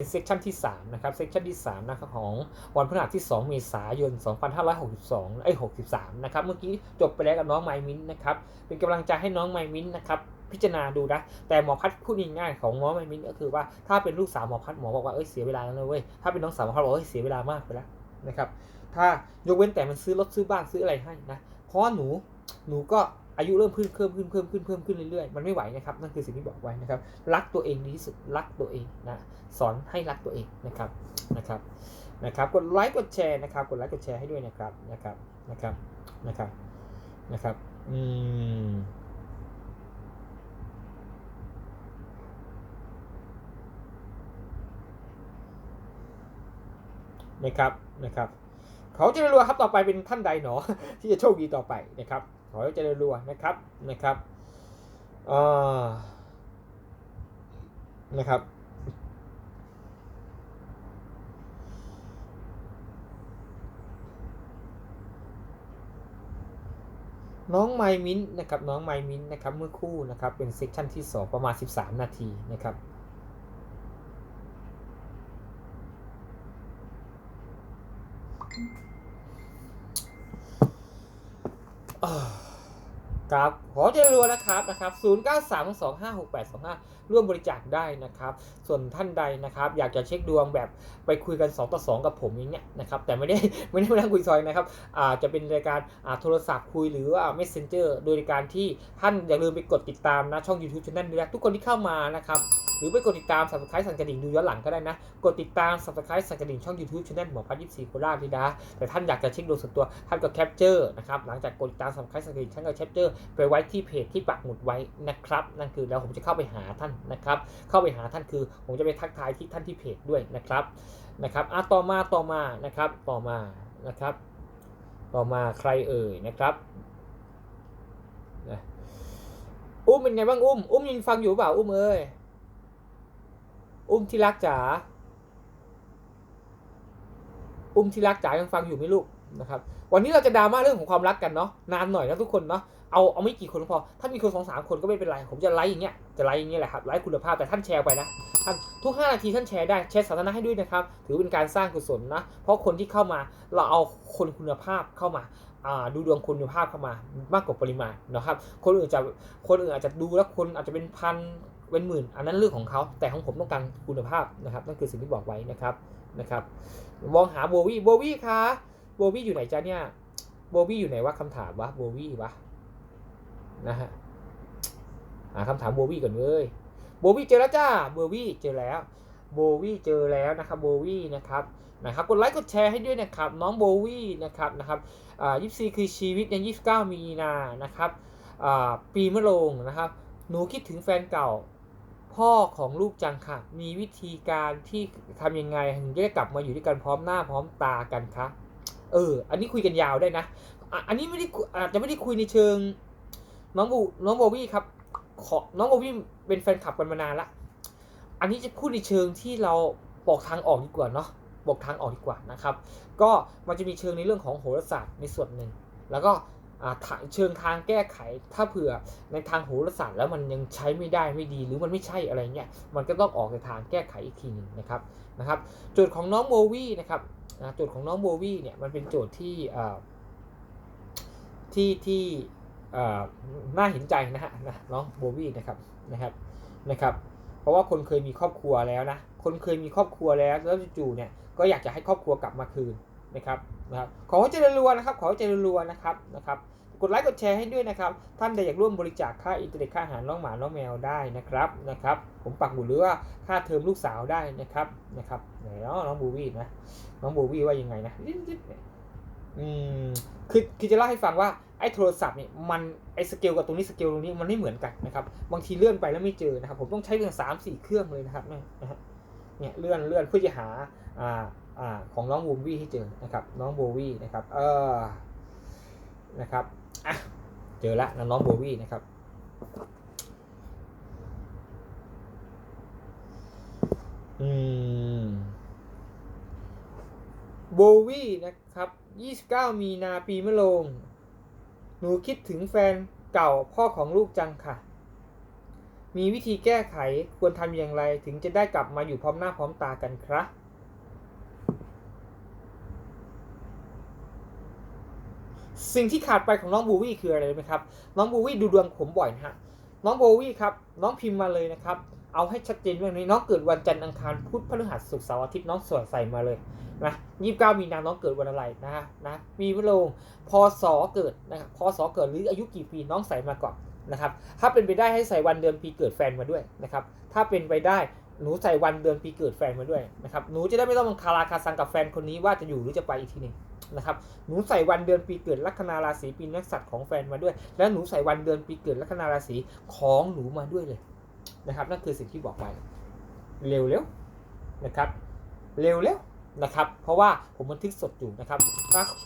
เซสชันที่ 3 นะครับ เซสชันที่ 3 นะครับ ของวันพฤหัสที่ 2 เมษายน 2562ไอ้63 นะครับ เมื่อกี้จบไปแล้วกับน้องไมมินนะครับ เป็นกำลังใจให้น้องไมมินนะครับ พิจารณาดูนะ แต่หมอพัดพูดง่ายๆของน้องไมมินก็คือว่าถ้าเป็นลูกสาวหมอพัดหมอบอกว่า เอ้ย เสียเวลาแล้วเว้ย ถ้าเป็นน้องสาวหมอพัดบอกว่าเอ้ย เสียเวลามากไปแล้วนะครับ ถ้ายกเว้นแต่มันซื้อรถซื้อบ้านซื้ออะไรให้นะ เพราะว่าหนู หนูก็ อายุเริ่มเพิ่มเพิ่มขึ้นเพิ่มขึ้นเพิ่มขึ้นเรื่อยๆ มันไม่ไหวนะครับ นั่นคือสิ่งที่บอกไว้นะครับ รักตัวเองดีที่สุด รักตัวเองนะ สอนให้รักตัวเองนะครับ นะครับ นะครับ กดไลค์ กดแชร์นะครับ กดไลค์ กดแชร์ให้ด้วยนะครับ นะครับ นะครับ นะครับ นะครับ อืมนะครับ นะครับ เขาจะรัวครับต่อไปเป็นท่านใดหนอ ที่จะโชคดีต่อไปนะครับ ขอเจริญรัวนะครับนะครับอนะครับน้องไมมินนะครับน้องไมมินนะครับเมื่อคู่นะครับเป็นเซสชันที่ 2 ประมาณ 13 นาทีนะครับ ครับขอเจริญรัวนะครับนะครับ 0 9 3 2 5 6 8 2 5 ร่วมบริจาคได้นะครับ ส่วนท่านใดนะครับ อยากจะเช็คดวงแบบไปคุยกัน 2 ต่อ 2 กับผมอย่างเงี้ยนะครับ แต่ไม่ได้ไม่ได้มานั่งคุยซอยนะครับอ่าจะเป็นรายการอ่าโทรศัพท์คุยหรือว่า messenger โดยการที่ท่านอย่าลืมไปกดติดตามนะช่อง YouTube Channel ด้วยนะทุกคนที่เข้ามานะครับ หรือไปกดติดตาม subscribe สั่นกระดิ่งดูย้อนหลังก็ได้นะ กดติดตาม subscribe สั่นกระดิ่งช่อง YouTube Channel หมอพัดยิปซีโคราชนี่นะแต่ท่านอยากจะเช็คดวงส่วนตัวท่านก็แคปเจอร์นะครับหลังจากกดติดตาม subscribe สั่นกระดิ่งท่านก็แคปเจอร์ไปไว้ที่เพจที่ปักหมุดไว้นะครับนั่นคือแล้วผมจะเข้าไปหาท่านนะครับเข้าไปหาท่านคือผมจะไปทักทายที่ท่านที่เพจด้วยนะครับนะครับอะต่อมาต่อมานะครับต่อมานะครับ ต่อมาใครเอ่ยนะครับอุ้มเป็นไงบ้างอุ้ม อุ้มยินฟังอยู่เปล่าอุ้มเอ้ย อุ้มที่รักจ๋า อุ้มที่รักจ๋ายังฟังอยู่ไหมลูกนะครับ วันนี้เราจะดราม่าเรื่องของความรักกันเนาะ นานหน่อยนะทุกคนเนาะ เอาเอาไม่กี่คนพอ ถ้ามีคนสองสามคนก็ไม่เป็นไร ผมจะไลฟ์อย่างเงี้ย จะไลฟ์อย่างเงี้ยแหละครับ ไลฟ์คุณภาพแต่ท่านแชร์ไปนะ ท่านทุก5นาทีท่านแชร์ได้ แชร์สาธารณะให้ด้วยนะครับ ถือเป็นการสร้างกุศลนะ เพราะคนที่เข้ามาเราเอาคนคุณภาพเข้ามาอ่าดูดวงคุณภาพเข้ามามากกว่าปริมาณนะครับ คนอื่นจะคนอื่นอาจจะดูแล้วคนอาจจะเป็นพัน เป็นหมื่น อันนั้นเรื่องของเขาแต่ของผมต้องการคุณภาพนะครับนั่นคือสิ่งที่บอกไว้นะครับนะครับมองหาโบวี่โบวี่คะโบวี่อยู่ไหนจ๊ะเนี่ยโบวี่อยู่ไหนวะคำถามวะโบวี่วะนะฮะหาคำถามโบวี่ก่อนเลยโบวี่เจอแล้วจ้าโบวี่เจอแล้วโบวี่เจอแล้วนะครับโบวี่นะครับนะครับกดไลค์กดแชร์ให้ด้วยนะครับน้องโบวี่นะครับนะครับอ่ายี่สี่คือชีวิตในยี่สิบเก้ามีนานะครับอ่าปีมะโรงนะครับหนูคิดถึงแฟนเก่า พ่อของลูกจังค่ะมีวิธีการที่ทำยังไงถึงจะได้กลับมาอยู่ด้วยกันพร้อมหน้าพร้อมตากันคะเออ อันนี้คุยกันยาวได้นะอันนี้ไม่ได้อาจจะไม่ได้คุยในเชิง น้องบูน้องโบวี่ครับ ขอน้องโบวี่เป็นแฟนคลับกันมานานละอันนี้จะพูดในเชิงที่เราบอกทางออกดีกว่าเนาะบอกทางออกดีกว่านะครับ ก็มันจะมีเชิงในเรื่องของโหราศาสตร์ในส่วนหนึ่ง แล้วก็ เชิงทางแก้ไข ถ้าเผื่อในทางโหราศาสตร์แล้วมันยังใช้ไม่ได้ไม่ดี หรือมันไม่ใช่อะไรเงี้ยมันก็ต้องออกในทางแก้ไขอีกทีหนึ่งนะครับนะครับโจทย์ของน้องโบวี่นะครับโจทย์ของน้องโบวี่เนี่ยมันเป็นโจทย์ที่ที่ที่น่าเห็นใจนะฮะนะน้องโบวี่นะครับนะครับนะครับ เพราะว่าคนเคยมีครอบครัวแล้วนะคนเคยมีครอบครัวแล้วแล้วจู่ๆเนี่ยก็อยากจะให้ครอบครัวกลับมาคืน นะครับนะครับขอให้เจริญรัวนะครับ ขอให้เจริญรัวนะครับนะครับกดไลค์กดแชร์ให้ด้วยนะครับ ท่านใดอยากร่วมบริจาคค่าอินเทอร์เน็ตค่าอาหารน้องหมาน้องแมวได้นะครับนะครับ ผมปักหมุดหรือว่าค่าเทอมลูกสาวได้นะครับนะครับไหนเนาะน้องบูวี่นะ น้องบูวี่ว่ายังไงนะอืมคือคือจะเล่าให้ฟังว่าไอ้โทรศัพท์เนี่ยมันไอ้สเกลกับตรงนี้สเกลตรงนี้มันไม่เหมือนกันนะครับ บางทีเลื่อนไปแล้วไม่เจอนะครับ ผมต้องใช้เรื่องสามสี่เครื่องเลยนะครับเนี่ยเนี่ยเลื่อนเลื่อนเพื่อจะหาอ่า อของน้องบูวี่ให้เจอนะครับน้องโบวี่นะครับเออนะครับอะเจอละน้องโบวี่นะครับอืมโบวี่นะครับ 29 มีนาปีมะโรงหนูคิดถึงแฟนเก่าพ่อของลูกจังค่ะ มีวิธีแก้ไขควรทำอย่างไรถึงจะได้กลับมาอยู่พร้อมหน้าพร้อมตากันครับ สิ่งที่ขาดไปของน้องบูวี่คืออะไรไหมครับ น้องบูวี่ดูดวงผมบ่อยนะฮะ น้องโบวี่ครับ น้องพิมพ์มาเลยนะครับ เอาให้ชัดเจนเรื่องนี้ น้องเกิดวันจันทร์อังคารพุธพฤหัสศุกร์เสาร์อาทิตย์น้องสวดใส่มาเลยนะยี่สิบเก้ามีนาน้องเกิดวันอะไรนะฮะนะ มีพระโรงพศเกิดนะครับพศเกิดหรืออายุกี่ปีน้องใส่มาก่อนนะครับ ถ้าเป็นไปได้ให้ใส่วันเดือนปีเกิดแฟนมาด้วยนะครับ ถ้าเป็นไปได้หนูใส่วันเดือนปีเกิดแฟนมาด้วยนะครับ หนูจะได้ไม่ต้องมาคาราคาซังกับแฟนคนนี้ว่าจะอยู่หรือจะไปอีกทีหนึ่ง นะครับ หนูใส่วันเดือนปีเกิดลัคนาราศีปีนักษัตรของแฟนมาด้วย แล้วหนูใส่วันเดือนปีเกิดลัคนาราศีของหนูมาด้วยเลยนะครับ นั่นคือสิ่งที่บอกไปเร็วเร็วนะครับ เร็วเร็ว นะครับ เพราะว่าผมบันทึกสดอยู่นะครับ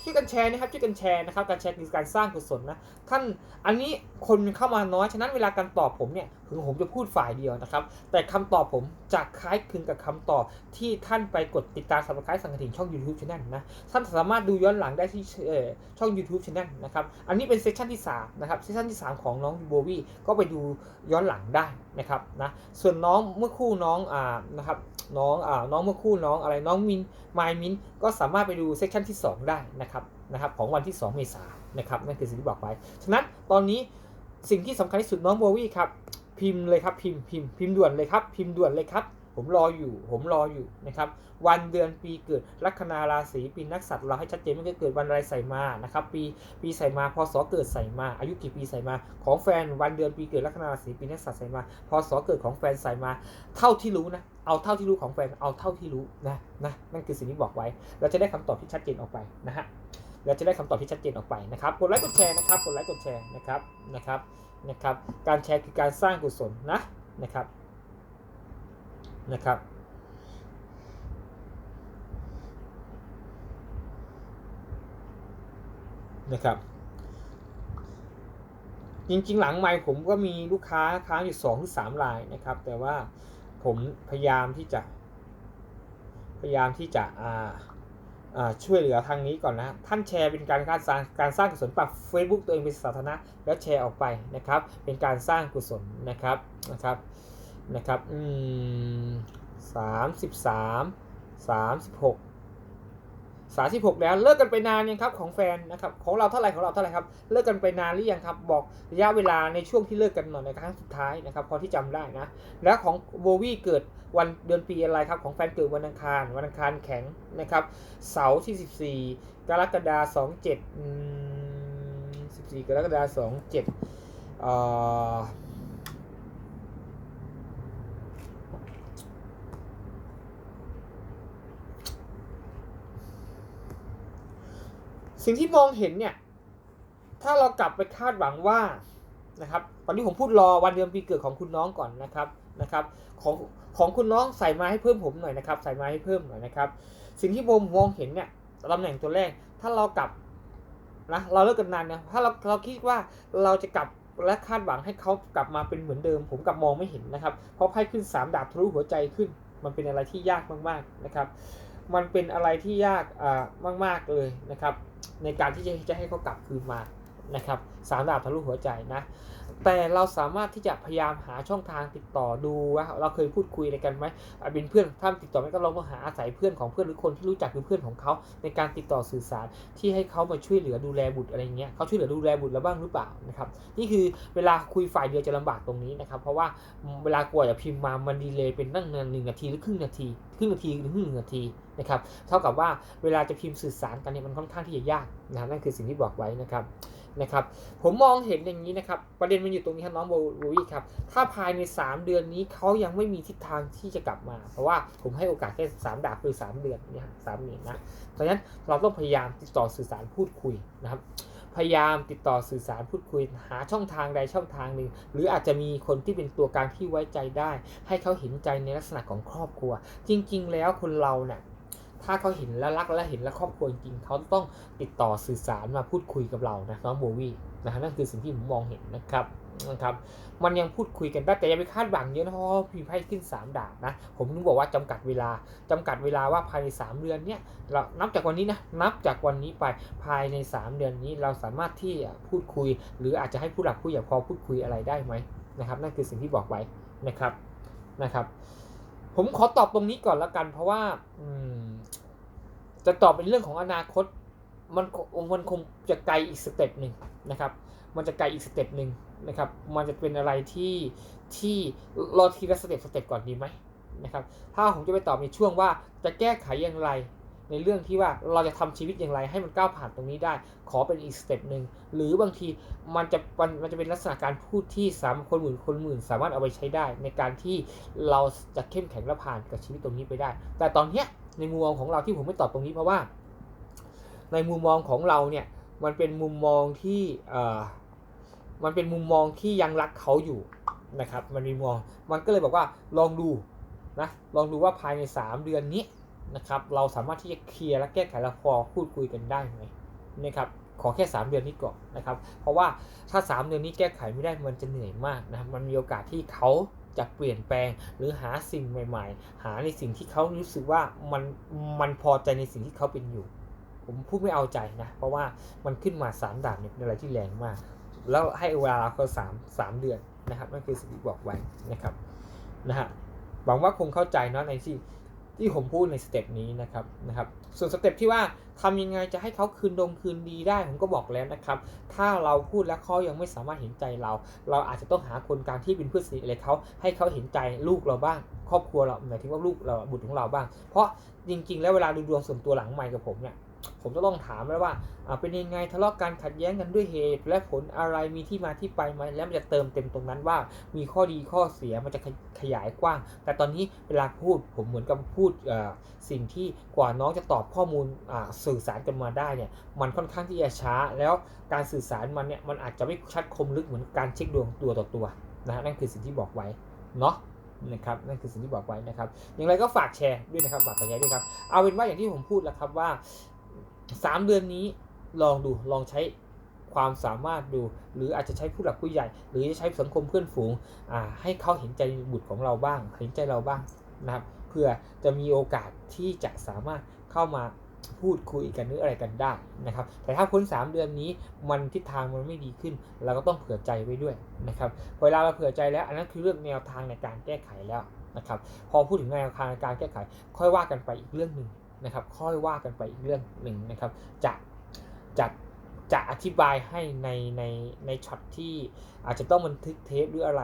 ช่วยกันแชร์นะครับช่วยกันแชร์นะครับ การแชร์คือการสร้างกุศลนะ ท่านอันนี้คนเข้ามาน้อย ฉะนั้นเวลาการตอบผมเนี่ย ถึงผมจะพูดฝ่ายเดียวนะครับ แต่คำตอบผมจะคล้ายคลึงกับคำตอบที่ท่านไปกดติดตามสับสไครต์สังกถิงช่อง YouTube Channel นะ ท่านสามารถดูย้อนหลังได้ที่ช่อง YouTube Channel นะครับ อันนี้เป็นเซสชันที่3นะครับ เซสชันที่ 3 ของน้องโบวี่ก็ไปดูย้อนหลังได้นะครับนะ ส่วนน้องเมื่อคู่น้องอ่านะครับ น้องอ่าน้องเมื่อคู่น้องอะไรน้องมินมายมินก็สามารถไปดูเซสชันที่ 2 ได้นะครับนะครับของวันที่ 2 เมษายนนะครับนั่นคือสิ่งที่บอกไปฉะนั้นตอนนี้สิ่งที่สำคัญที่สุดน้องโบวี่ครับพิมพ์เลยครับพิมพ์พิมพ์พิมพ์ด่วนเลยครับพิมพ์ด่วนเลยครับ ผมรออยู่ผมรออยู่นะครับวันเดือนปีเกิดลัคนาราศีปีนักสัตว์เราให้ชัดเจนว่าเกิดวันอะไรใส่มานะครับปีปีใส่มาพศเกิดใส่มา อายุกี่ปีใส่มา ของแฟนวันเดือนปีเกิดลัคนาราศีปีนักสัตว์ใส่มาพศเกิดของแฟนใส่มา เท่าที่รู้นะ เอาเท่าที่รู้ของแฟนเอาเท่าที่รู้นะนะนั่นคือสิ่งที่บอกไว้ เราจะได้คำตอบที่ชัดเจนออกไปนะฮะเราจะได้คำตอบที่ชัดเจนออกไปนะครับกดไลค์กดแชร์นะครับกดไลค์กดแชร์นะครับนะครับนะครับ การแชร์คือการสร้างกุศลนะนะครับนะครับนะครับจริงๆ หลังไมค์ผมก็มีลูกค้าค้างอยู่สองถึงสามรายนะครับ แต่ว่า ผมพยายามที่จะ พยายามที่จะอ่าอ่าช่วยเหลือทางนี้ก่อนนะ ท่านแชร์เป็นการการสร้างการสร้างกุศลปรับ Facebook ตัวเองเป็นสาธารณะแล้วแชร์ออกไปนะครับ เป็นการสร้างกุศลนะครับนะครับนะครับอืมสามสิบสามสามสิบหก สาสิบหกแล้วเลิกกันไปนานยังครับของแฟนนะครับของเราเท่าไหร่ของเราเท่าไหร่ครับเลิกกันไปนานหรือยังครับบอกระยะเวลาในช่วงที่เลิกกันหน่อยในครั้งสุดท้ายนะครับพอที่จำได้นะแล้วของโบวี่เกิดวันเดือนปีอะไรครับของแฟนเกิดวันอังคาร วันอังคารแข็งนะครับเสาร์ที่ 14 กรกฎาคม27 14 กรกฎาคม27เอ่อ สิ่งที่มองเห็นเนี่ย ถ้าเรากลับไปคาดหวังว่านะครับ ตอนนี้ผมพูดรอวันเดือนปีเกิดของคุณน้องก่อนนะครับนะครับ ของของคุณน้องใส่มาให้เพิ่มผมหน่อยนะครับ ใส่มาให้เพิ่มหน่อยนะครับ สิ่งที่ผมมองเห็นเนี่ยตำแหน่งตัวแรก ถ้าเรากลับนะเราเลิกกันนานนะถ้าเราเราคิดว่าเราจะกลับและคาดหวังให้เขากลับมาเป็นเหมือนเดิม ผมกลับมองไม่เห็นนะครับ เพราะไพ่ขึ้นสามดาบทะลุหัวใจขึ้น มันเป็นอะไรที่ยากมากๆนะครับ มันเป็นอะไรที่ยากอ่ามาก ๆเลยนะครับ ในการที่จะจะให้เขากลับคืนมา นะครับสามดาบทะลุหัวใจนะ แต่เราสามารถที่จะพยายามหาช่องทางติดต่อดูว่าเราเคยพูดคุยอะไรกันไหมอะเป็นเพื่อนถ้าติดต่อไม่ก็ลองมาหาอาศัยเพื่อนของเพื่อนหรือคนที่รู้จักหรือเพื่อนของเขาในการติดต่อสื่อสารที่ให้เขามาช่วยเหลือดูแลบุตรอะไรเงี้ยเขาช่วยเหลือดูแลบุตรเราบ้างหรือเปล่านะครับนี่คือเวลาคุยฝ่ายเดียวจะลำบากตรงนี้นะครับ เพราะว่าเวลากว่าจะพิมพ์มามันดีเลยเป็นตั้งนานหนึ่งนาทีหรือครึ่งนาทีครึ่งนาทีหรือครึ่งนาทีนะครับเท่ากับว่าเวลาจะพิมพ์สื่อสารกันเนี่ยมันค่อนข้างที่จะยากนะครับนั่นคือสิ่งที่บอกไว้นะครับ นะครับผมมองเห็นอย่างนี้นะครับประเด็นมันอยู่ตรงนี้ครับน้องโบวี่ครับถ้าภายใน 3 เดือนนี้เขายังไม่มีทิศทางที่จะกลับมา เพราะว่าผมให้โอกาสแค่3ดาบคือ 3 เดือนเนี่ยสามเดือนนะเพราะฉะนั้นเราต้องพยายามติดต่อสื่อสารพูดคุยนะครับพยายามติดต่อสื่อสารพูดคุยหาช่องทางใดช่องทางหนึ่ง หรืออาจจะมีคนที่เป็นตัวกลางที่ไว้ใจได้ ให้เขาเห็นใจในลักษณะของครอบครัว จริง ๆ แล้วคนเราเนี่ย ถ้าเขาเห็นและรักและเห็นและครอบครัวจริงๆเขาต้องติดต่อสื่อสารมาพูดคุยกับเรานะน้องโบวี่นะนั่นคือสิ่งที่ผมมองเห็นนะครับนะครับมันยังพูดคุยกันได้แต่อย่าไปคาดหวังเยอะนะเพราะว่าพีไพ่ขึ้น 3 ดาบนะ ผมถึงบอกว่าจำกัดเวลาจำกัดเวลาว่าภายใน 3 เดือนเนี่ยเรานับจากวันนี้นะนับจากวันนี้ไปภายใน 3 เดือนนี้เราสามารถที่พูดคุย หรืออาจจะให้ผู้หลักผู้ใหญ่พอพูดคุยอะไรได้ไหมนะครับ นั่นคือสิ่งที่บอกไว้นะครับนะครับ ผมขอตอบตรงนี้ก่อนละกัน เพราะว่า อืม จะตอบเป็นเรื่องของอนาคต มันคงมันคงจะไกลอีกสเต็ปหนึ่งนะครับ มันจะไกลอีกสเต็ปหนึ่งนะครับ มันจะเป็นอะไรที่ที่รอทีละสเต็ปสเต็ปก่อนดีไหมนะครับ ถ้าผมจะไปตอบในช่วงว่าจะแก้ไขอย่างไร ในเรื่องที่ว่าเราจะทำชีวิตอย่างไรให้มันก้าวผ่านตรงนี้ได้ ขอเป็นอีกสเต็ปหนึ่งหรือบางทีมันจะมันมันจะเป็นลักษณะการพูดที่สามคนหมื่นคนหมื่นสามารถเอาไปใช้ได้ ในการที่เราจะเข้มแข็งและผ่านกับชีวิตตรงนี้ไปได้ แต่ตอนเนี้ยในมุมมองของเราที่ผมไม่ตอบตรงนี้เพราะว่า ในมุมมองของเราเนี่ยมันเป็นมุมมองที่เอ่อมันเป็นมุมมองที่ยังรักเขาอยู่นะครับ มันมีมองมันก็เลยบอกว่าลองดูนะลองดูว่าภายใน 3 เดือนนี้ นะครับ เราสามารถที่จะเคลียร์และแก้ไขและพอพูดคุยกันได้ไหมนะครับขอแค่ 3 เดือนนี้ก่อนนะครับ เพราะว่าถ้า 3 เดือนนี้แก้ไขไม่ได้มันจะเหนื่อยมากนะครับ มันมีโอกาสที่เขาจะเปลี่ยนแปลงหรือหาสิ่งใหม่ ๆ หาในสิ่งที่เขารู้สึกว่ามันมันพอใจในสิ่งที่เขาเป็นอยู่ ผมพูดไม่เอาใจนะ เพราะว่ามันขึ้นมาสามด่านเนี่ยเป็นอะไรที่แรงมาก แล้วให้เวลาเขาสามสามเดือนนะครับนั่นคือสิ่งที่บอกไว้นะครับนะฮะหวังว่าคงเข้าใจเนาะในที่ ที่ผมพูดในสเต็ปนี้นะครับนะครับ ส่วนสเต็ปที่ว่าทำยังไงจะให้เขาคืนดงคืนดีได้ผมก็บอกแล้วนะครับ ถ้าเราพูดแล้วเขายังไม่สามารถเห็นใจเรา เราอาจจะต้องหาคนกลางที่เป็นเพื่อนสนิทอะไรเขาให้เขาเห็นใจลูกเราบ้าง ครอบครัวเราหมายถึงว่าลูกเราบุตรของเราบ้าง เพราะจริง ๆ แล้วเวลาดูดวงส่วนตัวหลังใหม่กับผมเนี่ย ผมจะต้องถามแล้วว่าเป็นยังไงทะเลาะกันขัดแย้งกันด้วยเหตุ และผลอะไรมีที่มาที่ไปไหมแล้วมันจะเติมเต็มตรงนั้นว่า มีข้อดีข้อเสียมันจะขยขยายกว้าง แต่ตอนนี้เวลาพูดผมเหมือนกับพูดสิ่งที่กว่าน้องจะตอบข้อมูลสื่อสารกันมาได้เนี่ยมันค่อนข้างที่จะช้า แล้วการสื่อสารมันเนี่ยมันอาจจะไม่ชัดคมลึกเหมือนการเช็คดวงตัวต่อตัวนะฮะนั่นคือสิ่งที่บอกไว้เนาะนะครับนั่นคือสิ่งที่บอกไว้นะครับ อย่างไรก็ฝากแชร์ด้วยนะครับฝากแชร์ด้วยครับ เอาเป็นว่าอย่างที่ผมพูดแล้วครับว่า 3เดือนนี้ลองดูลองใช้ความสามารถดู หรืออาจจะใช้ผู้หลักผู้ใหญ่ หรือจะใช้สังคมเพื่อนฝูงให้เขาเห็นใจบุตรของเราบ้าง เห็นใจเราบ้างนะครับเพื่อจะมีโอกาสที่จะสามารถเข้ามาพูดคุยกันหรืออะไรกันได้นะครับ แต่ถ้าพ้น 3 เดือนนี้มันทิศทางมันไม่ดีขึ้น เราก็ต้องเผื่อใจไว้ด้วยนะครับพอเวลาเราเผื่อใจแล้ว อันนั้นคือเรื่องแนวทางในการแก้ไขแล้วนะครับ พอพูดถึงแนวทางในการแก้ไข ค่อยว่ากันไปอีกเรื่องหนึ่ง นะครับค่อยว่ากันไปอีกเรื่องหนึ่งนะครับจะจะจะอธิบายให้ในในในช็อตที่อาจจะต้องบันทึกเทปหรืออะไร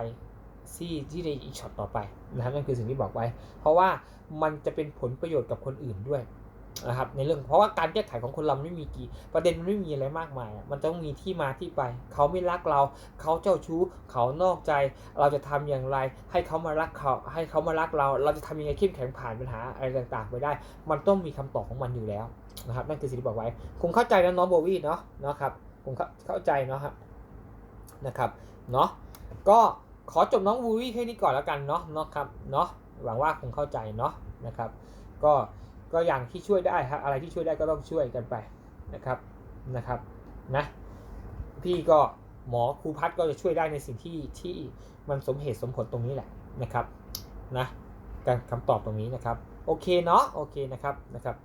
ที่ที่ในอีกช็อตต่อไปนะครับนั่นคือสิ่งที่บอกไว้ เพราะว่ามันจะเป็นผลประโยชน์กับคนอื่นด้วย นะครับในเรื่องเพราะว่าการแก้ไขของคนเราไม่มีกี่ประเด็นมันไม่มีอะไรมากมายอะมันต้องมีที่มาที่ไป เขาไม่รักเรา เขาเจ้าชู้ เขานอกใจ เราจะทำอย่างไร ให้เขามารักเขา ให้เขามารักเรา เราจะทำยังไงเข้มแข็งผ่านปัญหาอะไรต่างๆ ไปได้ มันต้องมีคำตอบของมันอยู่แล้วนะครับนั่นคือสิ่งที่บอกไว้คงเข้าใจแล้วน้องโบวี่เนาะเนาะครับคงเข้าเข้าใจเนาะครับนะครับเนาะก็ขอจบน้องโบวี่แค่นี้ก่อนแล้วกันเนาะเนาะครับเนาะหวังว่าคงเข้าใจเนาะนะครับ ก็ ก็อย่างที่ช่วยได้ครับอะไรที่ช่วยได้ก็ต้องช่วยกันไปนะครับนะครับนะพี่ก็หมอครูพัฒก็จะช่วยได้ในสิ่งที่ที่มันสมเหตุสมผลตรงนี้แหละนะครับนะการคำตอบตรงนี้นะครับ โอเคเนาะโอเคนะครับนะครับ